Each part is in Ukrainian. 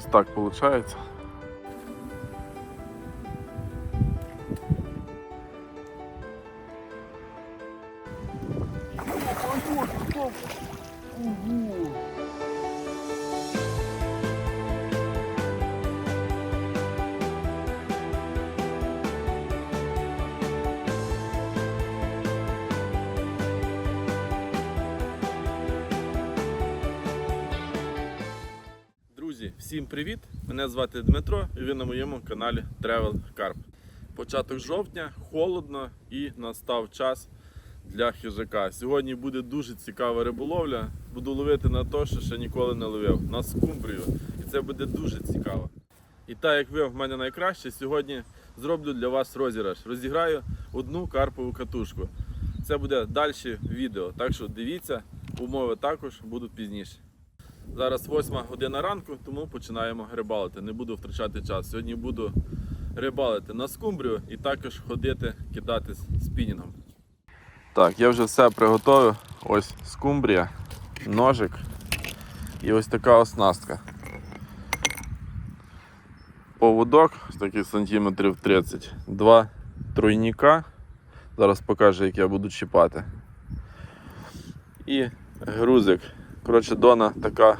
Ось так виходить. Мене звати Дмитро і ви на моєму каналі Travel Carp. Початок жовтня, холодно і настав час для хижака. Сьогодні буде дуже цікава риболовля. Буду ловити на те, що ще ніколи не ловив, на скумбрію. І це буде дуже цікаво. І так як ви в мене найкраще, сьогодні зроблю для вас розіграш. Розіграю одну карпову катушку. Це буде далі відео, так що дивіться, умови також будуть пізніше. Зараз 8 година ранку, тому починаємо рибалити. Не буду втрачати час. Сьогодні буду рибалити на скумбрію і також ходити кидати спінінгом. Так, я вже все приготував. Ось скумбрія, ножик і ось така оснастка. Поводок, ось такий сантиметрів 30, два тройніка. Зараз покажу, як я буду чіпати. І грузик. Коротше, дона така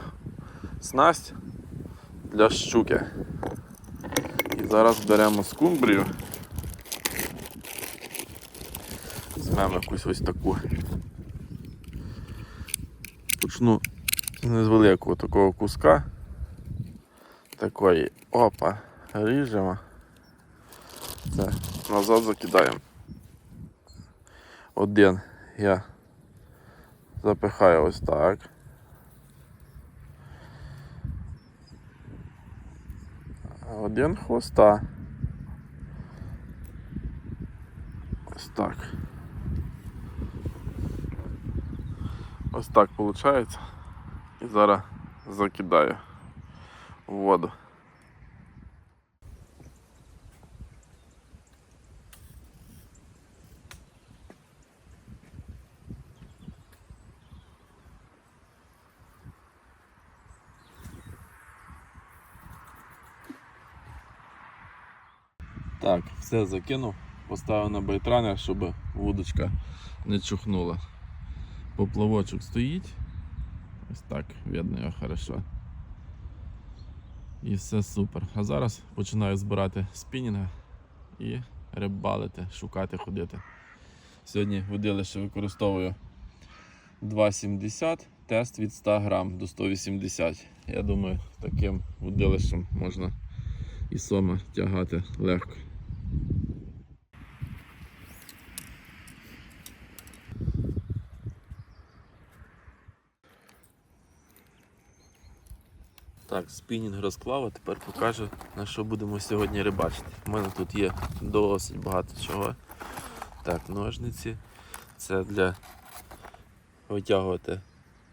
снасть для щуки. І зараз беремо скумбрію. Візьмемо якусь ось таку. Почну не з великого такого куска. Такої опа, ріжемо. Це назад закидаємо. Один я запихаю ось так. Один хвоста. Ось так. Ось так виходить. І зараз закидаю в воду. Так, все закинув, поставив на байтранер, щоб вудочка не чухнула. Поплавочок стоїть. Ось так, видно його хорошо. І все супер. А зараз починаю збирати спінінга і рибалити, шукати, ходити. Сьогодні водилище використовую 2,70, тест від 100 грам до 180. Я думаю, таким водилищем можна і сома тягати легко. Так, спінінг розклав, а тепер покажу, на що будемо сьогодні рибачити. У мене тут є досить багато чого. Так, ножниці. Це для витягувати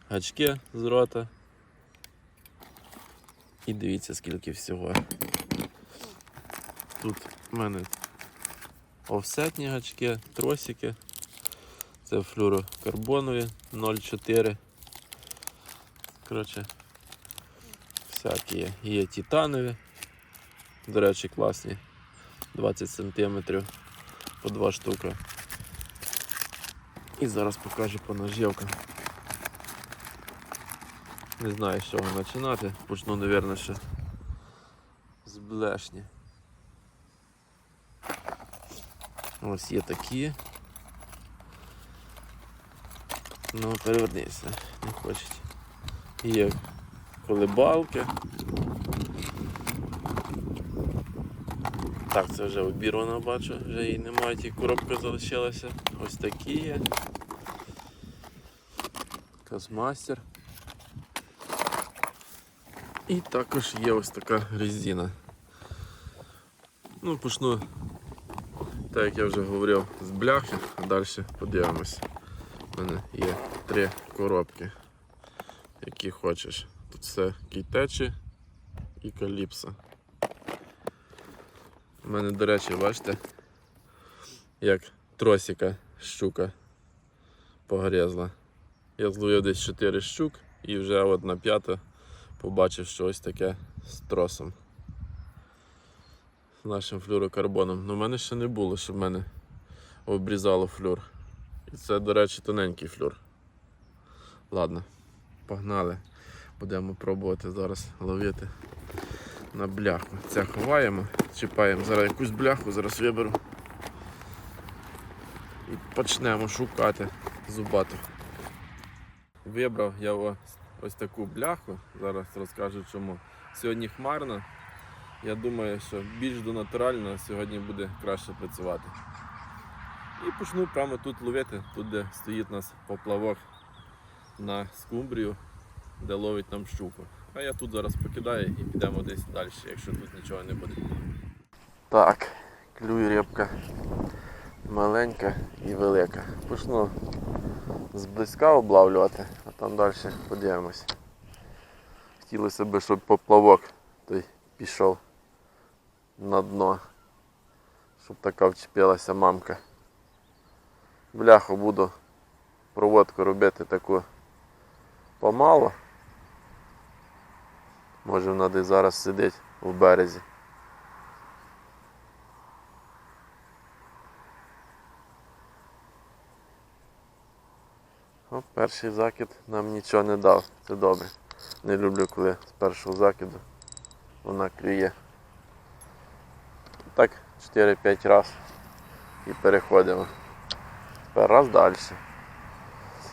гачки з рота. І дивіться, скільки всього. Тут в мене офсетні гачки, тросики. Це флюрокарбонові 0,4. Коротше, всякі є. Є титанові. До речі, класні. 20 см по 2 штуки. І зараз покажу по ножівкам. Не знаю, з чого починати. Почну, мабуть, ще з блешні. Ось є такі. Ну, перевернися, не хочуть. Є колебалки. Так, це вже обірвано бачу, вже її немає, тільки коробка залишилася. Ось такі є. Космастер. І також є ось така резина. Ну, почну, так як я вже говорив, з бляхи, а далі подивимось. У мене є три коробки, які хочеш. Тут все і каліпсо. У мене, до речі, бачите, як тросика щука погрізла. Я зловив десь 4 щук і вже от на п'яту побачив, що ось таке з тросом. З нашим флюрокарбоном. Ну, в мене ще не було, щоб мене обрізало флюр. І це, до речі, тоненький флюр. Ладно, погнали. Будемо пробувати зараз ловити на бляху. Це ховаємо, чіпаємо зараз якусь бляху, зараз виберу. І почнемо шукати зубату. Вибрав я ось, ось таку бляху, зараз розкажу чому. Сьогодні хмарно. Я думаю, що більш до натурального сьогодні буде краще працювати. І почну прямо тут ловити, тут де стоїть у нас поплавок на скумбрію, де ловить нам щуку. А я тут зараз покидаю і підемо десь далі, якщо тут нічого не буде. Так, клює рибка маленька і велика. Почну зблизька облавлювати, а там далі подивимось. Хотілося б, щоб поплавок той пішов на дно, щоб така вчепилася мамка. Бляху буду проводку робити таку помало. Може вона десь зараз сидить у березі. О, перший закид нам нічого не дав. Це добре. Не люблю, коли з першого закиду вона клює. Так, 4-5 разів і переходимо. Тепер раз далі.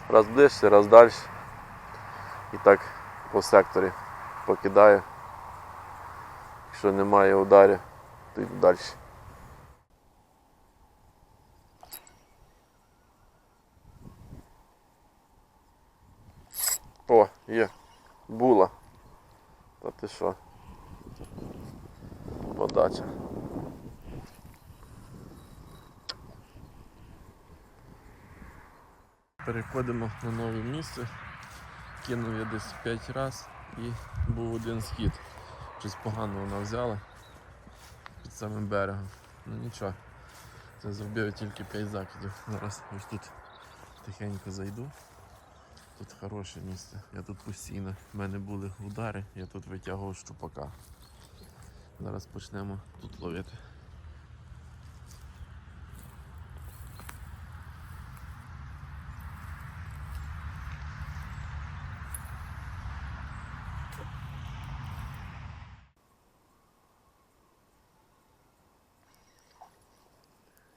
Раз ближче, раз далі. І так по секторі покидаю. Якщо немає ударів, то йду далі. О, є. Була. Та ти що? Подача. Переходимо на нове місце. Кинув я десь 5 разів і був один схід. Щось погано вона взяла під самим берегом. Ну нічого. Це зробив тільки 5 закидів. Зараз ось тут тихенько зайду. Тут хороше місце. Я тут постійно. В мене були удари, я тут витягував щупака. Зараз почнемо тут ловити.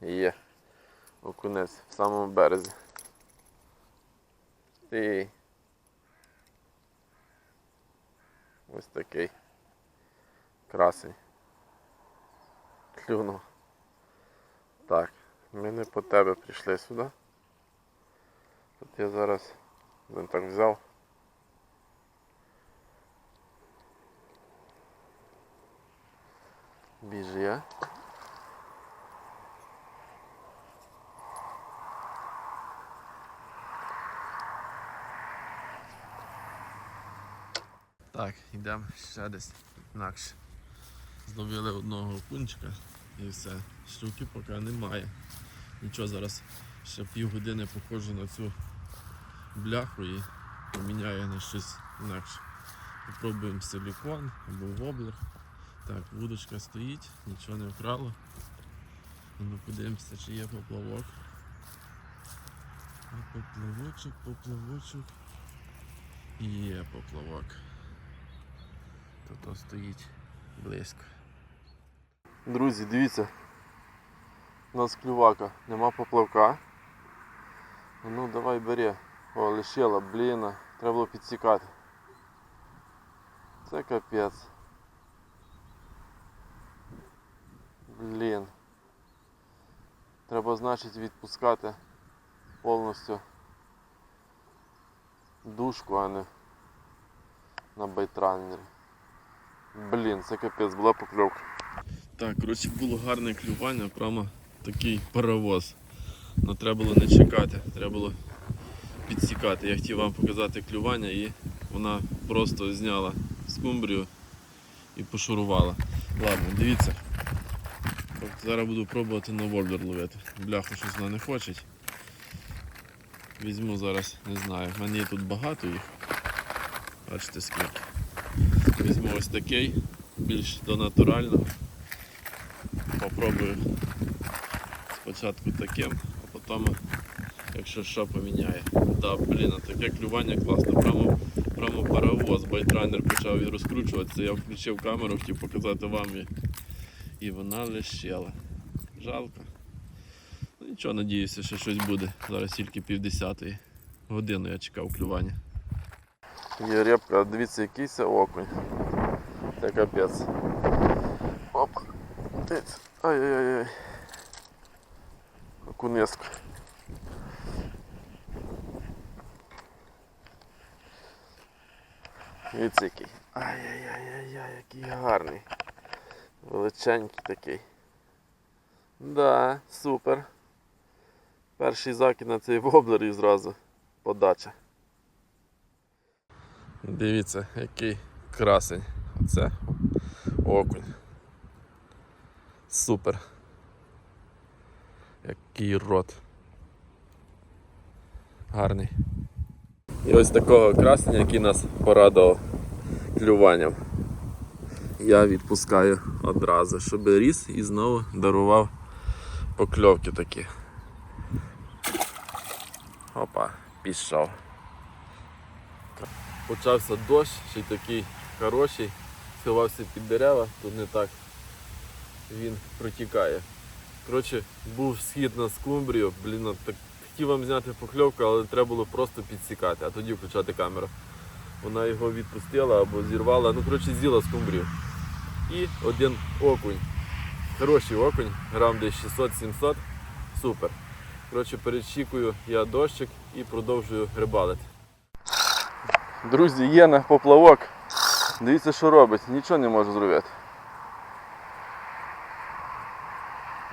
Є. Окунець в самому березі. І ось такий красень. Клюнув. Так, ми не по тебе прийшли сюди. От я зараз він так взяв. Біжи. Так, йдемо ще десь інакше. Зловили одного окунчика і все. Щуки поки немає. Нічого, зараз ще півгодини походжу на цю бляху і поміняю на щось інакше. Попробуємо силікон або воблер. Так, вудочка стоїть, нічого не вкрало. Ну, подивимося, чи є поплавок. Поплавочок, поплавочок. Є поплавок. Тут стоїть близько. Друзі, дивіться. У нас клювака, нема поплавка. Ну давай бери. О, лишила, блін, треба було підсікати. Це капець. Блін. Треба, значить, відпускати повністю дужку, а не на байтранері. Блін, це капець, була покльовка. Так, коротше, було гарне клювання, прямо такий паровоз. Но треба було не чекати, треба було підсікати. Я хотів вам показати клювання і вона просто зняла скумбрію і пошурувала. Ладно, дивіться. Тобто Зараз буду пробувати на вольдер ловити. Бляху щось вона не хоче. Візьму зараз, не знаю. В мене є тут багато їх. Бачите скільки. Візьму ось такий. більш до натурального. Попробую спочатку таким, а потім, якщо що, поміняє. Да, блін, а таке клювання класне. Прямо, прямо паровоз, байтрайнер почав розкручуватися. Я включив камеру, хотів показати вам і, і вона лишила. Жалко. Ну нічого, надіюся, що щось буде. Зараз тільки півдесятої. Годину я чекав клювання. Є репка, дивіться, який це окунь. Це капець. Оп. Ай-яй-яй. Окунеску. Дивіться який. Ай-яй-яй-яй, який гарний. Величенький такий. Да, супер. Перший закид на цей воблер і зразу подача. Дивіться, який красень. Оце окунь. Супер. Який рот. Гарний. І ось такого красення, який нас порадував клюванням. Я відпускаю одразу, щоб ріс і знову дарував покльовки такі. Опа, пішов. Почався дощ, ще й такий хороший, сховався під дерева, тут не так він протікає. Коротше, був схід на скумбрію, блін, так хотів вам зняти покльовку, але треба було просто підсікати, а тоді включати камеру. Вона його відпустила або зірвала, ну коротше з'їла скумбрію. І один окунь. Хороший окунь, грам десь 600-700, супер. Коротше, перечікую я дощик і продовжую рибалити. Друзі, є на поплавок. Дивіться, що робить, нічого не можу зробити.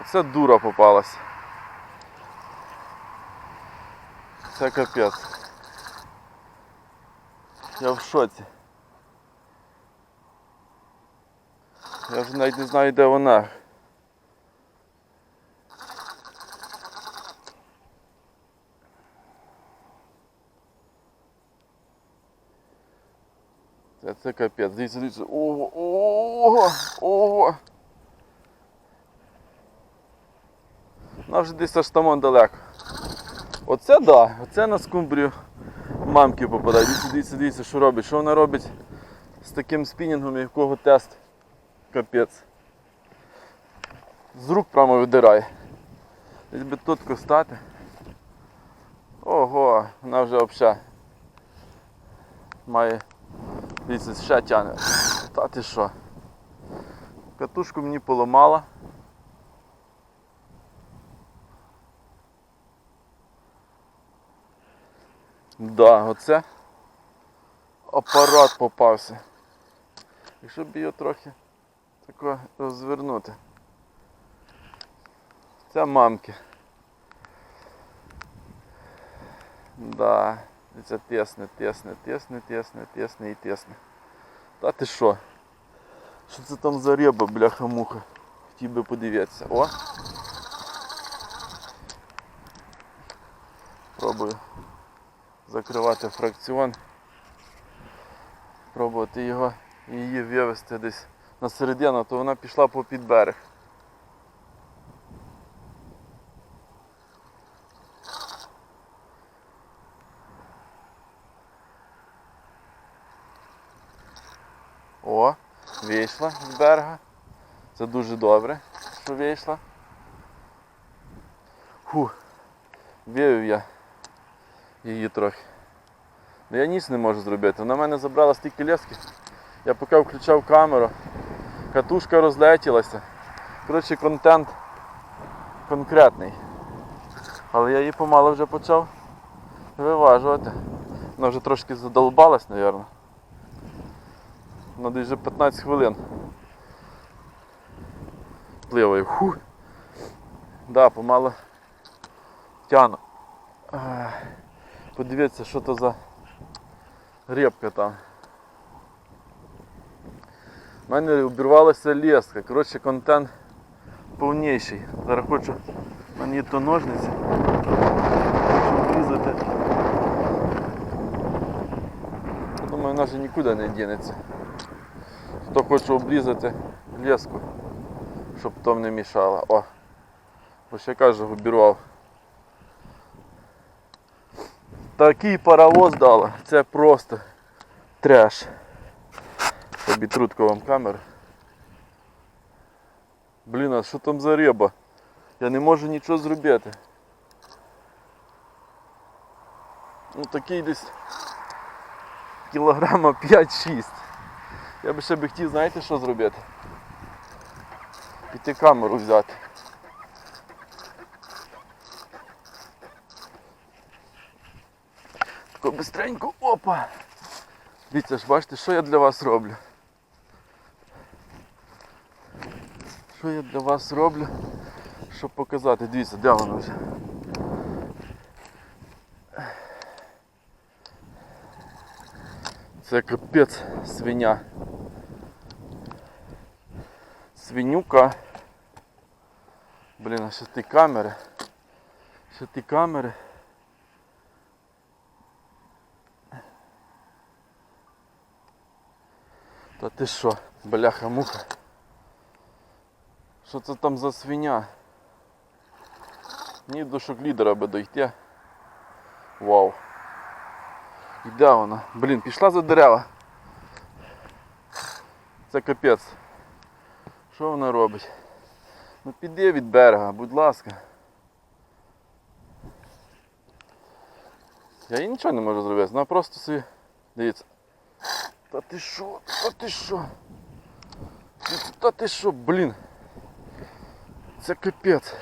Оце дура попалась. Це капець. Я в шоці. Я вже навіть не знаю, де вона. Це, капець. Дивіться, дивіться. Ого, ого, ого. Вона вже десь аж тамон далеко. Оце да, оце на скумбрію мамки попадає. Дивіться, дивіться, дивіться, що робить. Що вона робить з таким спінінгом, якого тест капець. З рук прямо видирає. Десь би тут стати. Ого, вона вже взагалі має дивіться, ще тягне. Та ти що? Катушку мені поламала. Да, оце апарат попався. Якщо б його трохи тако розвернути. Це мамки. Да, це тесне, тесне, тесне, тесне, тесне і тесне. Та ти що? Що це там за риба, бляха-муха? Хотів би подивитися. О! Пробую закривати фракціон. Пробувати його і її вивезти десь на середину, то вона пішла по під берег. О, вийшла з берега. Це дуже добре, що вийшла. Фу, вивів я її трохи. Ну я ніч не можу зробити. Вона мене забрала стільки лески. Я поки включав камеру, катушка розлетілася. Коротше, контент конкретний. Але я її помало вже почав виважувати. Вона вже трошки задолбалась, мабуть. Вона десь вже 15 хвилин. Пливає. Фу. Да, помало тяну. Подивіться, що то за репка там. У мене обірвалася леска. Коротше, контент повніший. Зараз хочу є то ножниці. Хочу врізати. Думаю, вона вже нікуди не дінеться. То хочу обрізати леску, щоб там не мішало. О! Бо ще кажу, обірвав. Такий паровоз дала, це просто треш. Обітрутку вам камеру. Блін, а що там за риба? Я не можу нічого зробити. Ну такий десь кілограма 5-6. Я би ще би хотів, знаєте, що зробити? Піти камеру взяти. Тако бистренько, опа! Дивіться ж, бачите, що я для вас роблю? Що я для вас роблю, щоб показати? Дивіться, де воно вже? Це капець свиня. Свинюка. Блін, а ще ті камери. Ще ті камери. Та ти що, бляха муха? Що це там за свиня? Ні до шоклідера би дойти. Вау. І де вона? Блін, пішла за дерева. Це капець. Що вона робить? Ну піди від берега, будь ласка. Я їй нічого не можу зробити, вона просто собі. Дивіться. Та ти що? Та ти що? Та ти що, блін? Це капець.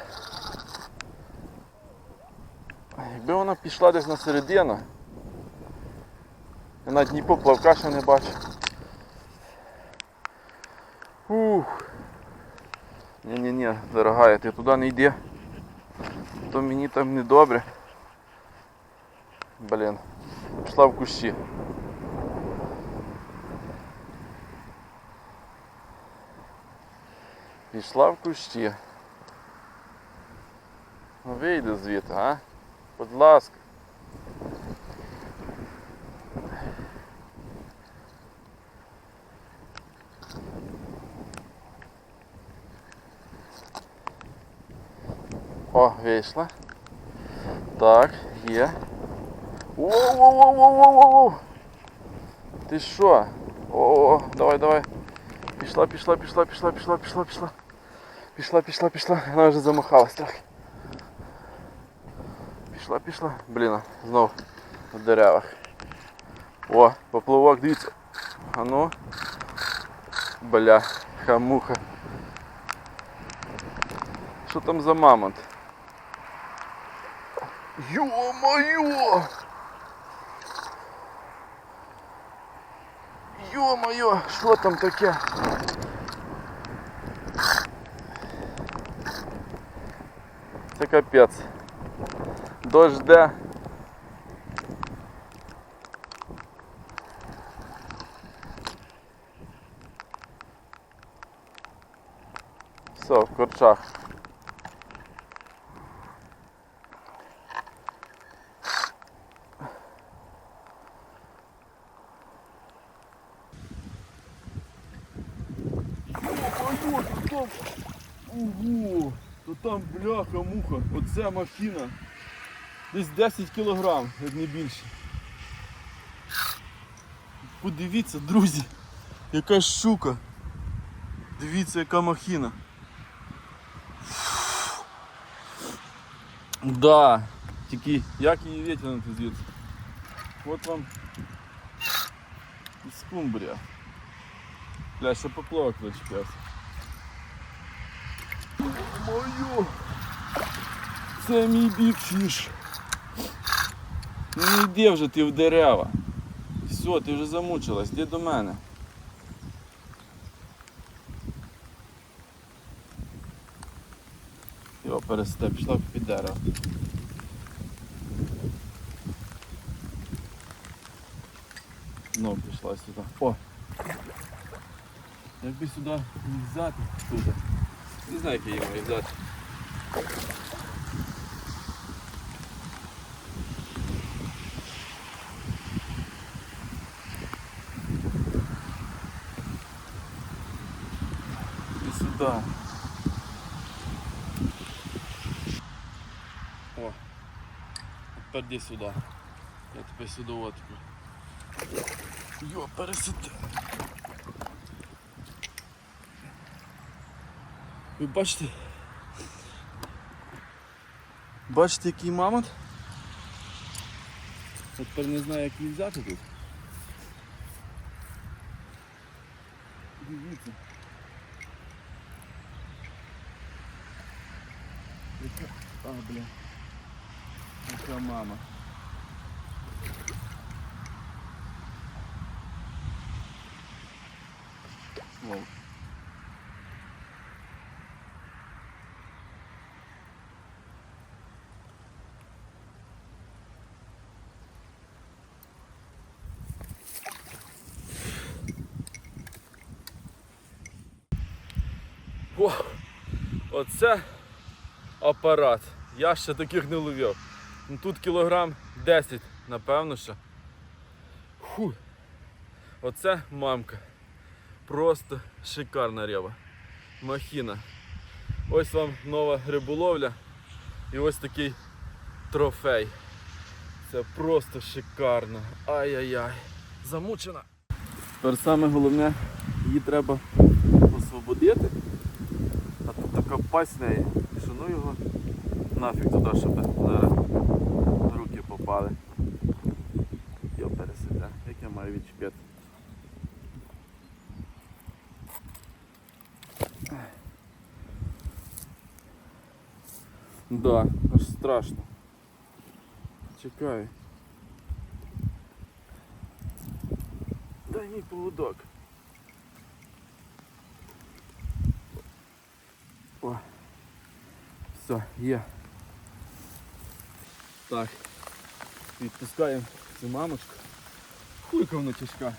Якби вона пішла десь на середину, я навіть ні поплавка ще не бачу. Ні-ні-ні, дорогая, ти туди не йди. То мені там не добре. Блін. Пішла в кущі. Пішла в кущі. Ну вийди звідти, а? Будь ласка. вийшла. Так, є. Воу-воу-воу-воу-воу-воу! Ти що? О, давай, давай. Пішла, пішла, пішла, пішла, пішла, пішла, пішла. Пішла, пішла, пішла. Вона вже замахалась трохи. Пішла, пішла. Блін, знов в деревах. О, поплавок, дивіться. А ну. Бля, хамуха. Що там за мамонт? Ё-моё! Ё-моё, що там таке? Це капець. Дощ де. Все, в корчах. Бляха, оце махіна. Десь 10 кілограм, як не більше. Подивіться, друзі, яка щука. Дивіться, яка махіна. Да. Тільки як її витягнути звідси? От вам і скумбрія. Бля, ще поплавок зачепився. Мою! Це мій бікфіш. Ну не вже ти в дерева. Все, ти вже замучилась, йди до мене. Його пересте, пішла під дерево. Ну, пішла сюди. О! Якби сюди взяти тут. Не знаю, як її взяти. сюди. О, тепер йди сюди. Я тебе сюди от. Йо, пересиди. Ви бачите? Бачите, який мамонт? Я тепер не знаю, як її взяти тут. Дивіться. А, бля. Яка мама. Вау. О, оце апарат. Я ще таких не ловив. Ну, Тут кілограм 10, напевно що. Фу. Оце мамка. Просто шикарна риба. Махіна. Ось вам нова риболовля. І ось такий трофей. Це просто шикарно. Ай-яй-яй. Замучена. Тепер саме головне, її треба освободити. А тут така пасть неї. Що ну його нафіг туди, щоб зараз попали. Йо пересиде. Як я маю відчепити? Да, аж страшно. Чекай. Дай мій поводок. О. Все, є. Так. Відпускаємо цю мамочку. Хуйка вона тяжка.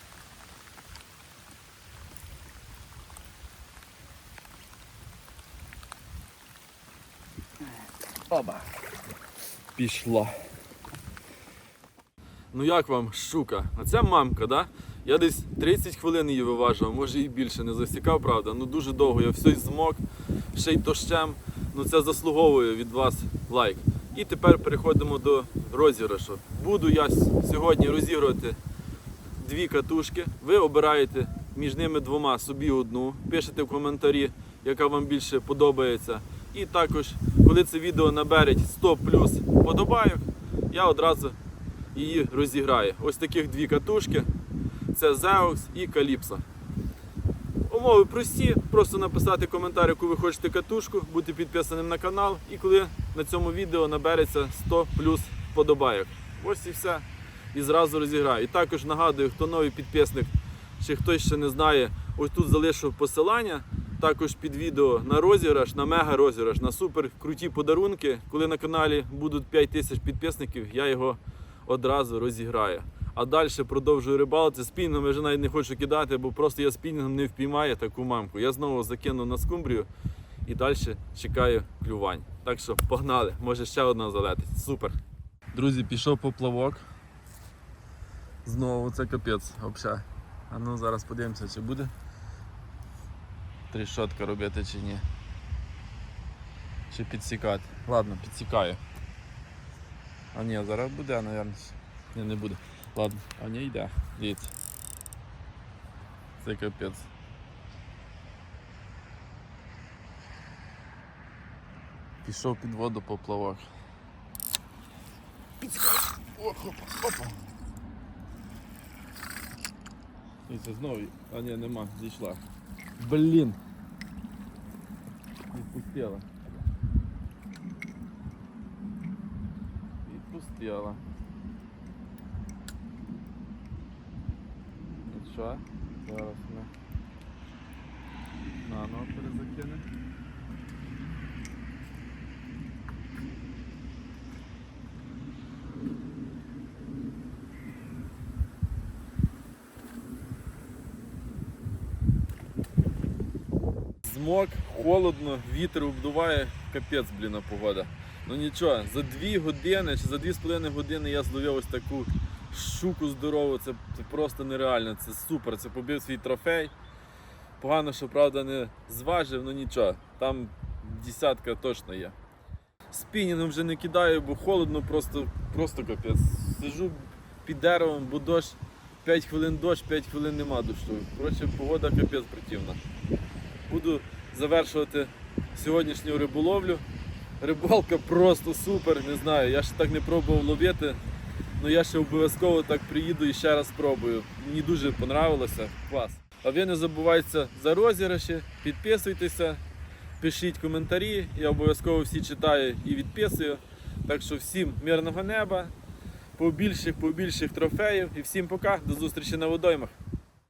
Оба. Пішла. Ну як вам щука? А це мамка, да? Я десь 30 хвилин її виважував, може і більше, не засікав, правда. Ну дуже довго, я все змок, ще й дощем. Ну це заслуговує від вас лайк. І тепер переходимо до розіграшу. Буду я сьогодні розігрувати дві катушки. Ви обираєте між ними двома собі одну, пишете в коментарі, яка вам більше подобається. І також, коли це відео набере 100 плюс подобайок, я одразу її розіграю. Ось таких дві катушки. Це Zeus і Calypso. Умови прості, просто написати коментар, яку ви хочете катушку, бути підписаним на канал, і коли на цьому відео набереться 100 плюс подобайок. Ось і все. І зразу розіграю. І також нагадую, хто новий підписник, чи хтось ще не знає, ось тут залишу посилання. Також під відео на розіграш, на мега розіграш, на супер круті подарунки. Коли на каналі будуть 5 тисяч підписників, я його одразу розіграю. А далі продовжую рибалити. Спінном я вже навіть не хочу кидати, бо просто я спінінгом не впіймаю таку мамку. Я знову закину на скумбрію і далі чекаю клювань. Так що погнали, може ще одна залетить. Супер. Друзі, пішов поплавок. Знову це капець взагалі. А ну зараз подивимося, чи буде трішотка робити чи ні. Чи підсікати. Ладно, підсікаю. А ні, зараз буде, мабуть. Ні, не буде. Ладно, а не йде. Дивіться. Це капець. Пішов під воду поплавок. Підскак. О, хопа, опа. Дивіться, знову. А ні, нема, зійшла. Блін. Відпустила. Відпустила. Нічого, зараз ми наново перезакинемо. Змок, холодно, вітер обдуває, капець, блін, погода. Ну нічого, за 2 години чи за 2,5 години я зловив ось таку щуку здорову, це, це просто нереально, це супер, це побив свій трофей. Погано, що правда не зважив, ну нічого. Там десятка точно є. Спінінгом вже не кидаю, бо холодно, просто, просто капець. Сижу під деревом, бо дощ, 5 хвилин дощ, 5 хвилин нема дощу. Коротше, погода капець противна. Буду завершувати сьогоднішню риболовлю. Рибалка просто супер, не знаю. Я ще так не пробував ловити. Ну я ще обов'язково так приїду і ще раз спробую. Мені дуже понравилося. Клас. А ви не забувайте за розіграші, підписуйтеся, пишіть коментарі. Я обов'язково всі читаю і відписую. Так що всім мирного неба, побільших, побільших трофеїв і всім пока. До зустрічі на водоймах.